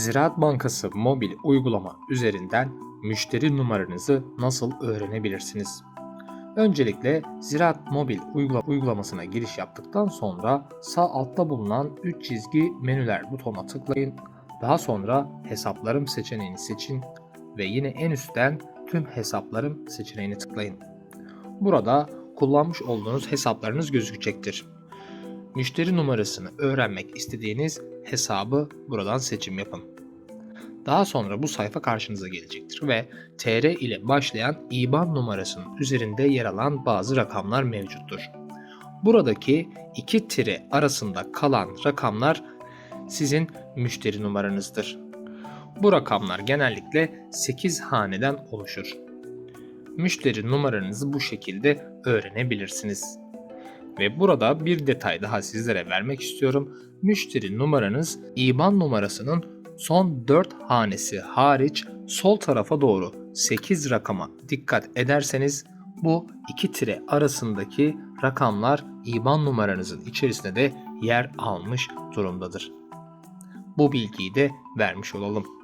Ziraat Bankası mobil uygulama üzerinden müşteri numaranızı nasıl öğrenebilirsiniz? Öncelikle Ziraat Mobil uygula- uygulamasına giriş yaptıktan sonra sağ altta bulunan 3 çizgi menüler butonuna tıklayın. Daha sonra hesaplarım seçeneğini seçin ve yine en üstten tüm hesaplarım seçeneğini tıklayın. Burada kullanmış olduğunuz hesaplarınız gözükecektir. Müşteri numarasını öğrenmek istediğiniz hesabı buradan seçim yapın. Daha sonra bu sayfa karşınıza gelecektir ve TR ile başlayan IBAN numarasının üzerinde yer alan bazı rakamlar mevcuttur. Buradaki iki tire arasında kalan rakamlar sizin müşteri numaranızdır. Bu rakamlar genellikle 8 haneden oluşur. Müşteri numaranızı bu şekilde öğrenebilirsiniz. Ve burada bir detay daha sizlere vermek istiyorum. Müşteri numaranız IBAN numarasının son 4 hanesi hariç sol tarafa doğru 8 rakama dikkat ederseniz bu iki tire arasındaki rakamlar IBAN numaranızın içerisinde de yer almış durumdadır. Bu bilgiyi de vermiş olalım.